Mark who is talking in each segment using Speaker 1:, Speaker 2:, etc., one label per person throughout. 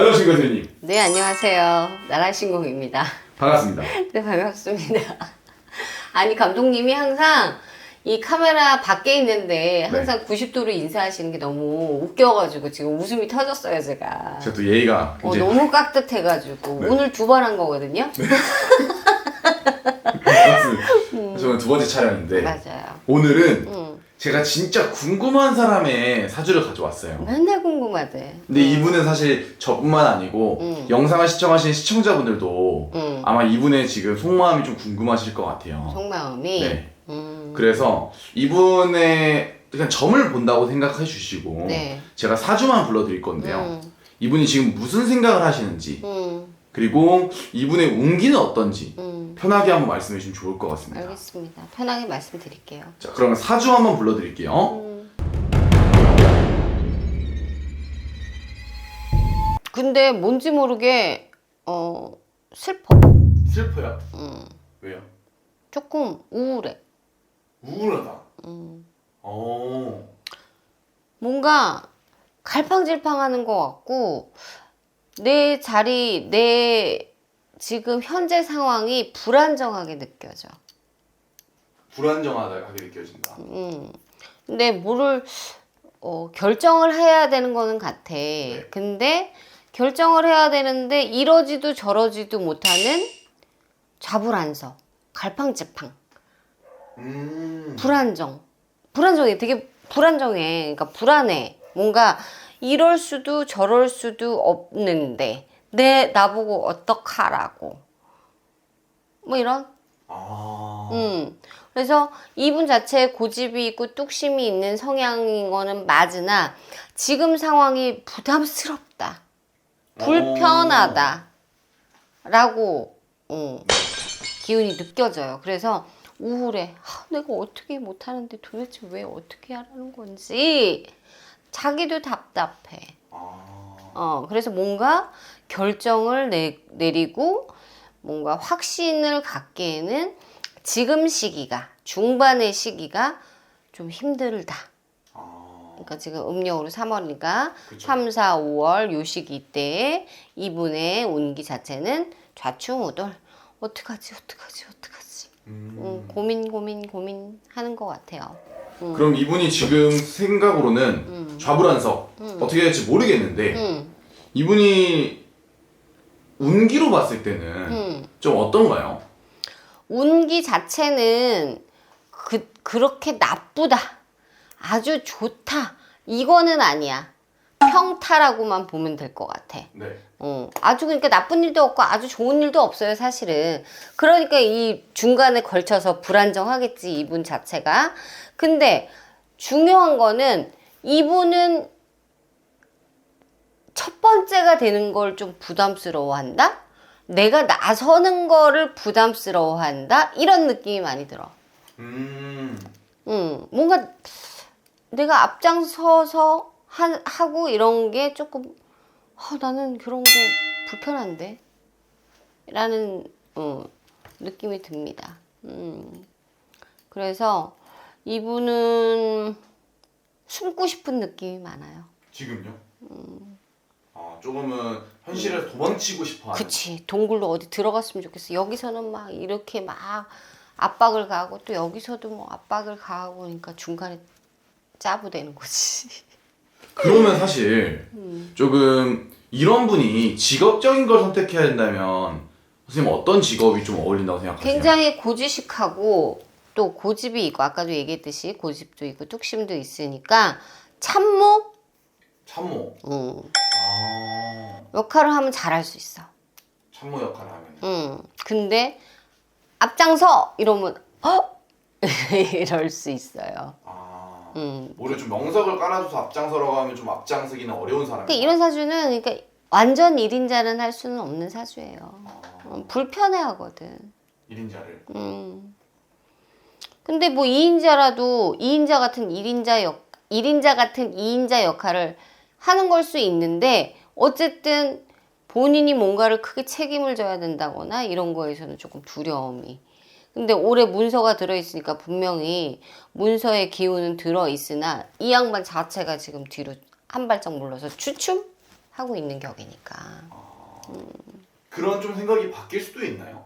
Speaker 1: 안녕하십니까 대리님
Speaker 2: 네, 안녕하세요. 나라신공입니다.
Speaker 1: 반갑습니다
Speaker 2: 네, 반갑습니다. 아니, 감독님이 항상 이 카메라 밖에 있는데 항상 90도로 인사하시는 게 너무 웃겨가지고 지금 웃음이 터졌어요, 제가.
Speaker 1: 제가 또 예의가
Speaker 2: 어,
Speaker 1: 굉장히
Speaker 2: 너무 깍듯해가지고.
Speaker 1: 네.
Speaker 2: 오늘 두 번 한 거거든요?
Speaker 1: 반갑습니다 저는 두 번째 촬영인데
Speaker 2: 맞아요.
Speaker 1: 오늘은
Speaker 2: 응.
Speaker 1: 제가 진짜 궁금한 사람의 사주를 가져왔어요
Speaker 2: 맨날 궁금하대.
Speaker 1: 근데 이분은 사실 저뿐만 아니고
Speaker 2: 음.
Speaker 1: 영상을 시청하시는 시청자분들도
Speaker 2: 응.
Speaker 1: 아마 이분의 지금 속마음이 좀 궁금하실 것 같아요
Speaker 2: 속마음이.
Speaker 1: 네.
Speaker 2: 음.
Speaker 1: 그래서 이분의 그냥 점을 본다고 생각해 주시고
Speaker 2: 네.
Speaker 1: 제가 사주만 불러드릴 건데요
Speaker 2: 음.
Speaker 1: 이분이 지금 무슨 생각을 하시는지
Speaker 2: 음.
Speaker 1: 그리고 이분의 운기는 어떤지
Speaker 2: 음.
Speaker 1: 편하게 한번 말씀해 주시면 좋을 것 같습니다.
Speaker 2: 알겠습니다. 편하게 말씀드릴게요.
Speaker 1: 자, 그러면 사주 한번 불러드릴게요.
Speaker 2: 음. 근데 뭔지 모르게 어 슬퍼.
Speaker 1: 슬퍼요?
Speaker 2: 음.
Speaker 1: 왜요?
Speaker 2: 조금 우울해.
Speaker 1: 우울하다.
Speaker 2: 음.
Speaker 1: 어.
Speaker 2: 뭔가 갈팡질팡하는 것 같고 내 자리 내 지금 현재 상황이 불안정하게 느껴져.
Speaker 1: 불안정하게 느껴진다.
Speaker 2: 음. 근데 뭐를 어, 결정을 해야 되는 거는 같아. 근데 결정을 해야 되는데 이러지도 저러지도 못하는 좌불안석, 갈팡질팡,
Speaker 1: 음.
Speaker 2: 불안정. 불안정해. 되게 불안정해. 그러니까 불안해. 뭔가 이럴 수도 저럴 수도 없는데 내 나보고 어떡하라고. 뭐 이런
Speaker 1: 아.
Speaker 2: 음. 그래서 이분 자체에 고집이 있고 뚝심이 있는 성향인 거는 맞으나 지금 상황이 부담스럽다. 불편하다. 라고 어, 기운이 느껴져요. 그래서 우울해. 아, 내가 어떻게 못하는데 도대체 왜 어떻게 하라는 건지 자기도 답답해.
Speaker 1: 아.
Speaker 2: 어, 그래서 뭔가 결정을 내, 내리고 뭔가 확신을 갖기에는 지금 시기가, 중반의 시기가 좀 힘들다.
Speaker 1: 아.
Speaker 2: 그러니까 지금 음력으로 3월이니까
Speaker 1: 그쵸.
Speaker 2: 3, 4, 5월 요 시기 때에 이분의 운기 자체는 좌충우돌. 어떡하지, 어떡하지, 어떡하지.
Speaker 1: 음.
Speaker 2: 음, 고민, 고민, 고민 하는 것 같아요. 음.
Speaker 1: 그럼 이분이 지금 생각으로는
Speaker 2: 음.
Speaker 1: 좌불안석
Speaker 2: 음.
Speaker 1: 어떻게 될지 모르겠는데
Speaker 2: 음,
Speaker 1: 이분이 운기로 봤을 때는
Speaker 2: 음.
Speaker 1: 좀 어떤가요?
Speaker 2: 운기 자체는 그, 그렇게 나쁘다. 아주 좋다. 이거는 아니야. 평타라고만 보면 될 것 같아.
Speaker 1: 네.
Speaker 2: 어, 아주 그러니까 나쁜 일도 없고 아주 좋은 일도 없어요, 사실은. 그러니까 이 중간에 걸쳐서 불안정하겠지, 이분 자체가. 근데 중요한 거는 이분은 첫 번째가 되는 걸 좀 부담스러워한다? 내가 나서는 거를 부담스러워한다? 이런 느낌이 많이 들어.
Speaker 1: 음.
Speaker 2: 음, 뭔가 내가 앞장서서 하, 하고 이런 게 조금 아, 나는 그런 거 불편한데 라는 어, 느낌이 듭니다. 음, 그래서 이분은 숨고 싶은 느낌이 많아요.
Speaker 1: 지금요? 아 조금은 현실에서 도망치고 싶어하는.
Speaker 2: 그치 동굴로 어디 들어갔으면 좋겠어. 여기서는 막 이렇게 막 압박을 가하고 또 여기서도 뭐 압박을 가하고 그러니까 중간에 짜부되는 거지.
Speaker 1: 그러면 사실
Speaker 2: 음.
Speaker 1: 조금 이런 분이 직업적인 걸 선택해야 된다면 선생님 어떤 직업이 좀 어울린다고 생각하세요?
Speaker 2: 굉장히 고지식하고 또 고집이 있고 아까도 얘기했듯이 고집도 있고 뚝심도 있으니까 참모
Speaker 1: 참모.
Speaker 2: 음,
Speaker 1: 아
Speaker 2: 역할을 하면 잘할 수 있어.
Speaker 1: 참모 역할을 하면.
Speaker 2: 음, 근데 앞장서 이러면 어 이럴 수 있어요.
Speaker 1: 아
Speaker 2: 음.
Speaker 1: 오히려 좀 명석을 깔아줘서 앞장서라고 하면 좀 앞장서기는 어려운 사람.
Speaker 2: 그러니까 이런 사주는 그러니까 완전 1인자는 할 수는 없는 사주예요. 어, 불편해하거든.
Speaker 1: 1인자를.
Speaker 2: 음. 근데 뭐 2인자라도 2인자 같은 1인자 역 1인자 같은 2인자 역할을 하는 걸 수 있는데 어쨌든 본인이 뭔가를 크게 책임을 져야 된다거나 이런 거에서는 조금 두려움이. 근데 올해 문서가 들어있으니까 분명히 문서의 기운은 들어있으나 이 양반 자체가 지금 뒤로 한 발짝 물러서 추춤? 하고 있는 격이니까.
Speaker 1: 그런 좀 생각이 바뀔 수도 있나요?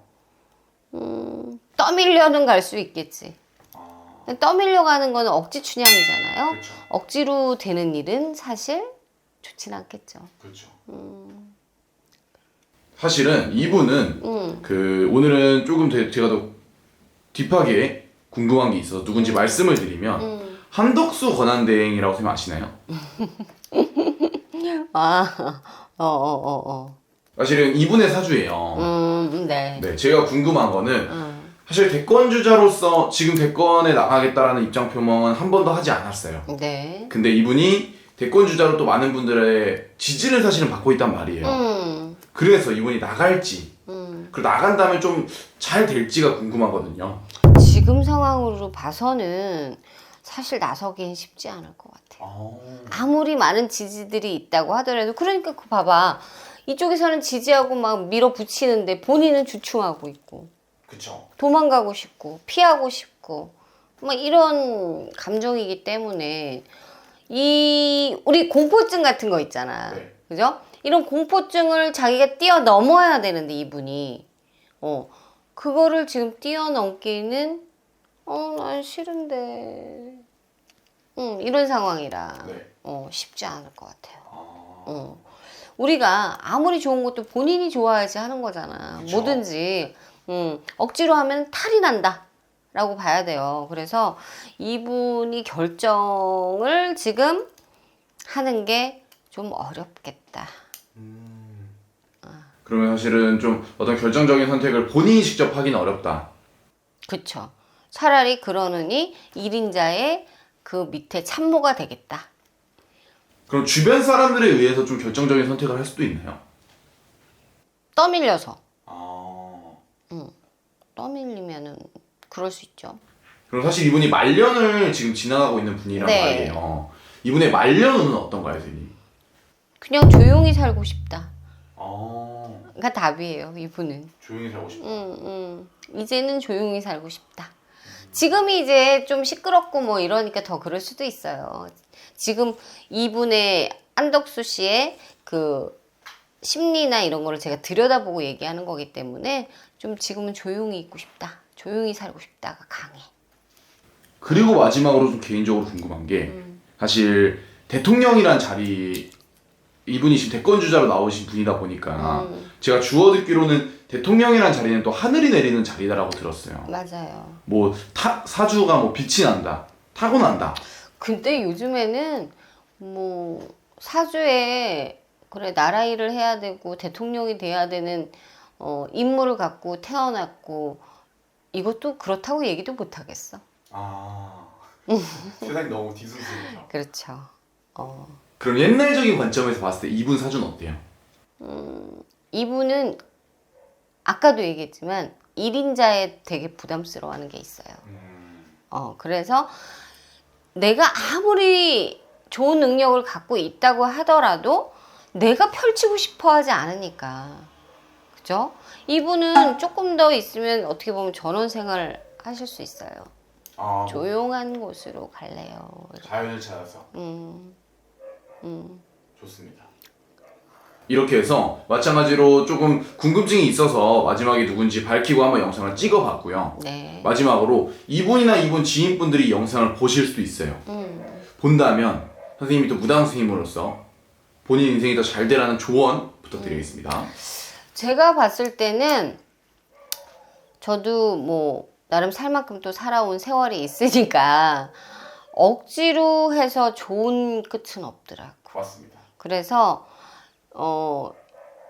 Speaker 2: 음, 떠밀려는 갈 수 있겠지.
Speaker 1: 아,
Speaker 2: 떠밀려 가는 거는 억지 춘향이잖아요.
Speaker 1: 그렇죠.
Speaker 2: 억지로 되는 일은 사실 좋진 않겠죠.
Speaker 1: 그렇죠. 사실은 이분은
Speaker 2: 음,
Speaker 1: 그 오늘은 조금 되- 제가 더 딥하게 궁금한 게 있어서 누군지 말씀을 드리면
Speaker 2: 음.
Speaker 1: 한덕수 권한대행이라고 생각 아시나요?
Speaker 2: 아, 어, 어, 어, 어.
Speaker 1: 사실은 이분의 사주예요.
Speaker 2: 음, 네.
Speaker 1: 네, 제가 궁금한 거는
Speaker 2: 음,
Speaker 1: 사실 대권 주자로서 지금 대권에 나가겠다라는 입장 표명은 한 번도 하지 않았어요.
Speaker 2: 네.
Speaker 1: 근데 이분이 대권 주자로 또 많은 분들의 지지를 사실은 받고 있단 말이에요.
Speaker 2: 음,
Speaker 1: 그래서 이분이 나갈지
Speaker 2: 음.
Speaker 1: 그리고 나간다면 좀 잘 될지가 궁금하거든요.
Speaker 2: 지금 상황으로 봐서는 사실 나서긴 쉽지 않을 것 같아요. 아무리 많은 지지들이 있다고 하더라도 그러니까 그 봐봐 이쪽에서는 지지하고 막 밀어붙이는데 본인은 주춤하고 있고
Speaker 1: 그쵸.
Speaker 2: 도망가고 싶고 피하고 싶고 막 이런 감정이기 때문에 이 우리 공포증 같은 거 있잖아
Speaker 1: 네.
Speaker 2: 그죠 이런 공포증을 자기가 뛰어넘어야 되는데 이분이 어 그거를 지금 뛰어넘기는 어난 싫은데 음 이런 상황이라
Speaker 1: 네.
Speaker 2: 어 쉽지 않을 것 같아요.
Speaker 1: 아,
Speaker 2: 어. 우리가 아무리 좋은 것도 본인이 좋아야지 하는 거잖아.
Speaker 1: 그쵸.
Speaker 2: 뭐든지 음, 억지로 하면 탈이 난다. 라고 봐야 돼요. 그래서 이분이 결정을 지금 하는 게 좀 어렵겠다.
Speaker 1: 그러면 사실은 좀 어떤 결정적인 선택을 본인이 직접 하기는 어렵다.
Speaker 2: 그쵸. 차라리 그러느니 1인자의 그 밑에 참모가 되겠다.
Speaker 1: 그럼 주변 사람들에 의해서 좀 결정적인 선택을 할 수도 있나요?
Speaker 2: 떠밀려서.
Speaker 1: 아.
Speaker 2: 떠밀리면은 그럴 수 있죠.
Speaker 1: 그럼 사실 이분이 말년을 지금 지나가고 있는 분이란
Speaker 2: 네.
Speaker 1: 말이에요. 이분의 말년은 어떤가요, 선생님?
Speaker 2: 그냥 조용히 살고 싶다.
Speaker 1: 아,
Speaker 2: 가 답이에요, 이분은.
Speaker 1: 조용히 살고 싶다.
Speaker 2: 음, 음. 이제는 조용히 살고 싶다. 지금이 이제 좀 시끄럽고 뭐 이러니까 더 그럴 수도 있어요. 지금 이분의 안덕수 씨의 그 심리나 이런 거를 제가 들여다보고 얘기하는 거기 때문에 좀 지금은 조용히 있고 싶다. 조용히 살고 싶다가 강해.
Speaker 1: 그리고 마지막으로 좀 개인적으로 궁금한 게 사실 대통령이란 자리 이분이 지금 대권 주자로 나오신 분이다 보니까
Speaker 2: 음.
Speaker 1: 제가 주워 듣기로는 대통령이란 자리는 또 하늘이 내리는 자리다라고 들었어요.
Speaker 2: 맞아요.
Speaker 1: 뭐 타, 사주가 뭐 빛이 난다, 타고난다.
Speaker 2: 근데 요즘에는 뭐 사주에 그래 나라 일을 해야 되고 대통령이 돼야 되는 어, 임무를 갖고 태어났고 이것도 그렇다고 얘기도 못 하겠어.
Speaker 1: 아 세상이 너무 뒤숭숭해요.
Speaker 2: 그렇죠. 어.
Speaker 1: 그럼 옛날적인 관점에서 봤을 때 이분 사주는 어때요?
Speaker 2: 이분은 아까도 얘기했지만 1인자에 되게 부담스러워하는 게 있어요. 어, 그래서 내가 아무리 좋은 능력을 갖고 있다고 하더라도 내가 펼치고 싶어 하지 않으니까. 그죠? 이분은 조금 더 있으면 어떻게 보면 전원 생활 하실 수 있어요.
Speaker 1: 아,
Speaker 2: 조용한 곳으로 갈래요.
Speaker 1: 자연을 찾아서
Speaker 2: 음, 음.
Speaker 1: 좋습니다. 이렇게 해서 마찬가지로 조금 궁금증이 있어서 마지막에 누군지 밝히고 한번 영상을 찍어봤고요.
Speaker 2: 네.
Speaker 1: 마지막으로 이분이나 이분 지인분들이 이 영상을 보실 수도 있어요.
Speaker 2: 음.
Speaker 1: 본다면 선생님이 또 무당 스님으로서 본인 인생이 더 잘 되라는 조언 부탁드리겠습니다.
Speaker 2: 제가 봤을 때는 저도 뭐 나름 살 만큼 또 살아온 세월이 있으니까 억지로 해서 좋은 끝은 없더라고.
Speaker 1: 고맙습니다.
Speaker 2: 그래서 어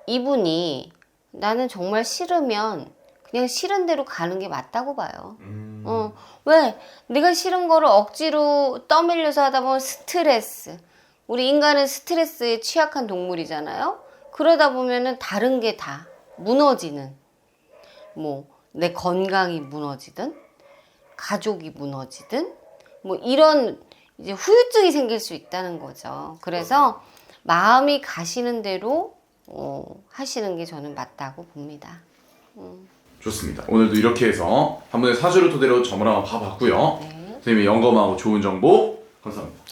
Speaker 2: 이분이 나는 정말 싫으면 그냥 싫은 대로 가는 게 맞다고 봐요.
Speaker 1: 음,
Speaker 2: 어, 왜? 내가 싫은 거를 억지로 떠밀려서 하다 보면 스트레스. 우리 인간은 스트레스에 취약한 동물이잖아요? 그러다 보면은 다른 게 다 무너지는. 뭐, 내 건강이 무너지든, 가족이 무너지든, 뭐, 이런 이제 후유증이 생길 수 있다는 거죠. 그래서 마음이 가시는 대로 어, 하시는 게 저는 맞다고 봅니다.
Speaker 1: 좋습니다. 오늘도 이렇게 해서 한 분의 사주를 토대로 점을 한번 봐봤고요.
Speaker 2: 네.
Speaker 1: 선생님의 영검하고 좋은 정보 감사합니다.